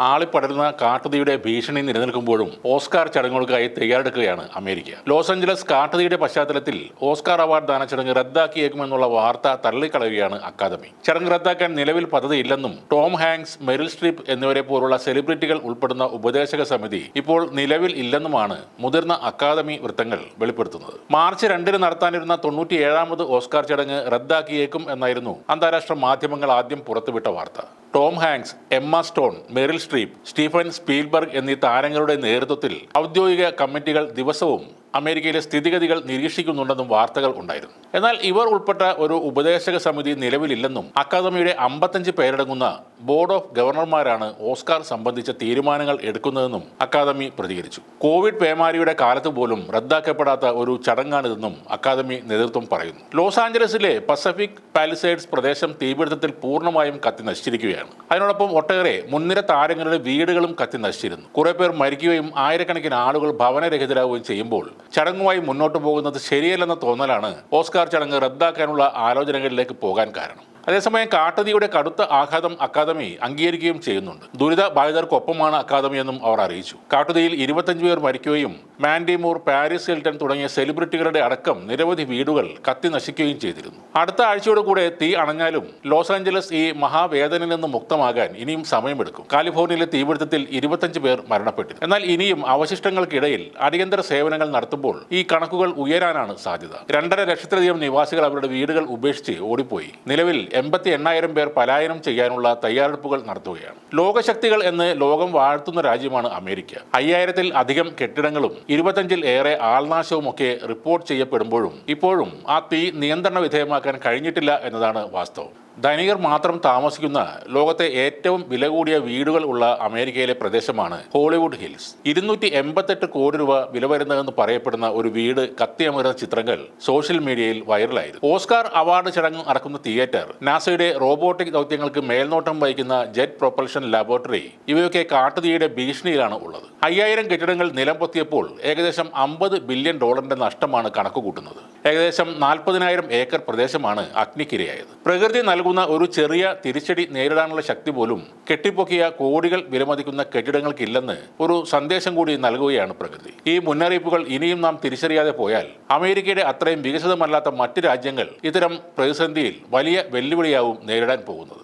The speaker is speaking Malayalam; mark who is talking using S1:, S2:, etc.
S1: ആളിപ്പടരുന്ന കാട്ടുതീയുടെ ഭീഷണി നിലനിൽക്കുമ്പോഴും ഓസ്കാർ ചടങ്ങുകൾക്കായി തയ്യാറെടുക്കുകയാണ് അമേരിക്ക. ലോസ് ആഞ്ചലസ് കാട്ടുതീയുടെ പശ്ചാത്തലത്തിൽ ഓസ്കാർ അവാർഡ് ദാന ചടങ്ങ് റദ്ദാക്കിയേക്കുമെന്നുള്ള വാർത്ത തള്ളിക്കളയുകയാണ് അക്കാദമി. ചടങ്ങ് റദ്ദാക്കാൻ നിലവിൽ പദ്ധതിയില്ലെന്നും ടോം ഹാങ്സ് മെറിൽ സ്ട്രീപ്പ് എന്നിവരെ പോലുള്ള സെലിബ്രിറ്റികൾ ഉൾപ്പെടുന്ന ഉപദേശക സമിതി ഇപ്പോൾ നിലവിൽ ഇല്ലെന്നുമാണ് മുതിർന്ന അക്കാദമി വൃത്തങ്ങൾ വെളിപ്പെടുത്തുന്നത്. മാർച്ച് രണ്ടിന് നടത്താനിരുന്ന തൊണ്ണൂറ്റിയേഴാമത് ഓസ്കാർ ചടങ്ങ് റദ്ദാക്കിയേക്കും എന്നായിരുന്നു അന്താരാഷ്ട്ര മാധ്യമങ്ങൾ ആദ്യം പുറത്തുവിട്ട വാർത്ത. Tom Hanks Emma Stone Meryl Streep Steven Spielberg എന്നീ താരങ്ങളുടെ നേതൃത്വത്തിൽ ഔദ്യോഗിക കമ്മിറ്റികൾ ദിവസവും അമേരിക്കയിലെ സ്ഥിതിഗതികൾ നിരീക്ഷിക്കുന്നുണ്ടെന്നും വാർത്തകൾ ഉണ്ടായിരുന്നു. എന്നാൽ ഇവർ ഉൾപ്പെട്ട ഒരു ഉപദേശക സമിതി നിലവിലില്ലെന്നും അക്കാദമിയുടെ അമ്പത്തഞ്ച് പേരടങ്ങുന്ന ബോർഡ് ഓഫ് ഗവർണർമാരാണ് ഓസ്കാർ സംബന്ധിച്ച തീരുമാനങ്ങൾ എടുക്കുന്നതെന്നും അക്കാദമി പ്രതികരിച്ചു. കോവിഡ് പേമാരിയുടെ കാലത്ത് പോലും റദ്ദാക്കപ്പെടാത്ത ഒരു ചടങ്ങാണിതെന്നും അക്കാദമി നേതൃത്വം പറയുന്നു. ലോസ് ആഞ്ചലസിലെ പസഫിക് പാലിസൈഡ്സ് പ്രദേശം തീപിടുത്തത്തിൽ പൂർണമായും കത്തി നശിച്ചിരിക്കുകയാണ്. അതിനോടൊപ്പം ഒട്ടേറെ മുൻനിര താരങ്ങളുടെ വീടുകളും കത്തി നശിച്ചിരുന്നു. കുറെ പേർ മരിക്കുകയും ആയിരക്കണക്കിന് ആളുകൾ ഭവനരഹിതരാകുകയും ചെയ്യുമ്പോൾ ചടങ്ങുമായി മുന്നോട്ട് പോകുന്നത് ശരിയല്ലെന്ന തോന്നലാണ് ഓസ്കാർ ചടങ്ങ് റദ്ദാക്കാനുള്ള ആലോചനകളിലേക്ക് പോകാൻ കാരണം. അതേസമയം കാട്ടുതീയുടെ കടുത്ത ആഘാതം അക്കാദമി അംഗീകരിക്കുകയും ചെയ്യുന്നുണ്ട്. ദുരിത ബാധിതർക്കൊപ്പമാണ് അക്കാദമി എന്നും അവർ അറിയിച്ചു. കാട്ടുതീയിൽ ഇരുപത്തഞ്ച് പേർ മരിക്കുകയും മാൻഡിമൂർ പാരീസ് ഹിൽട്ടൺ തുടങ്ങിയ സെലിബ്രിറ്റികളുടെ അടക്കം നിരവധി വീടുകൾ കത്തി നശിക്കുകയും ചെയ്തിരുന്നു. അടുത്ത ആഴ്ചയോടുകൂടെ തീ അണഞ്ഞാലും ലോസ് ആഞ്ചലസ് ഈ മഹാവേദനയിൽ നിന്ന് മുക്തമാകാൻ ഇനിയും സമയമെടുക്കും. കാലിഫോർണിയയിലെ തീപിടുത്തത്തിൽ ഇരുപത്തഞ്ച് പേർ മരണപ്പെട്ടു എന്നാൽ ഇനിയും അവശിഷ്ടങ്ങൾക്കിടയിൽ അടിയന്തര സേവനങ്ങൾ നടത്തുമ്പോൾ ഈ കണക്കുകൾ ഉയരാനാണ് സാധ്യത. രണ്ടര ലക്ഷത്തിലധികം നിവാസികൾ അവരുടെ വീടുകൾ ഉപേക്ഷിച്ച് ഓടിപ്പോയി. നിലവിൽ എൺപത്തി എണ്ണായിരം പേർ പലായനം ചെയ്യാനുള്ള തയ്യാറെടുപ്പുകൾ നടത്തുകയാണ്. ലോകശക്തികൾ എന്ന് ലോകം വാഴ്ത്തുന്ന രാജ്യമാണ് അമേരിക്ക. അയ്യായിരത്തിൽ അധികം കെട്ടിടങ്ങളും ഇരുപത്തഞ്ചിൽ ഏറെ ആൾനാശവും ഒക്കെ റിപ്പോർട്ട് ചെയ്യപ്പെടുമ്പോഴും ഇപ്പോഴും ആ തീ നിയന്ത്രണ വിധേയമാക്കാൻ കഴിഞ്ഞിട്ടില്ല എന്നതാണ് വാസ്തവം. ധനികർ മാത്രം താമസിക്കുന്ന ലോകത്തെ ഏറ്റവും വില കൂടിയ വീടുകൾ ഉള്ള അമേരിക്കയിലെ പ്രദേശമാണ് ഹോളിവുഡ് ഹിൽസ്. ഇരുന്നൂറ്റി എൺപത്തെട്ട് കോടി രൂപ വില വരുന്നതെന്ന് പറയപ്പെടുന്ന ഒരു വീട് കത്തിയമരുന്ന ചിത്രങ്ങൾ സോഷ്യൽ മീഡിയയിൽ വൈറലായിരുന്നു ഓസ്കാർ അവാർഡ് ചടങ്ങ് നടക്കുന്ന തിയേറ്റർ നാസയുടെ റോബോട്ടിക് ദൗത്യങ്ങൾക്ക് മേൽനോട്ടം വഹിക്കുന്ന ജെറ്റ് പ്രൊപ്പൽഷൻ ലബോറട്ടറി ഇവയൊക്കെ കാട്ടുതീയുടെ ഭീഷണിയിലാണ് ഉള്ളത്. അയ്യായിരം കെട്ടിടങ്ങൾ നിലം പൊത്തിയപ്പോൾ ഏകദേശം അമ്പത് ബില്യൺ ഡോളറിന്റെ നഷ്ടമാണ് കണക്കുകൂട്ടുന്നത്. ഏകദേശം നാൽപ്പതിനായിരം ഏക്കർ പ്രദേശമാണ് അഗ്നിക്കിരയായത്. പ്രകൃതി നൽകുന്ന ഒരു ചെറിയ തിരിച്ചടി നേരിടാനുള്ള ശക്തി പോലും കെട്ടിപ്പൊക്കിയ കോടികൾ വിലമതിക്കുന്ന കെട്ടിടങ്ങൾക്കില്ലെന്ന് ഒരു സന്ദേശം കൂടി നൽകുകയാണ് പ്രകൃതി. ഈ മുന്നറിയിപ്പുകൾ ഇനിയും നാം തിരിച്ചറിയാതെ പോയാൽ അമേരിക്കയുടെ അത്രയും വികസിതമല്ലാത്ത മറ്റ് രാജ്യങ്ങൾ ഇത്തരം പ്രതിസന്ധിയിൽ വലിയ വെല്ലുവിളിയാവും നേരിടാൻ പോകുന്നത്.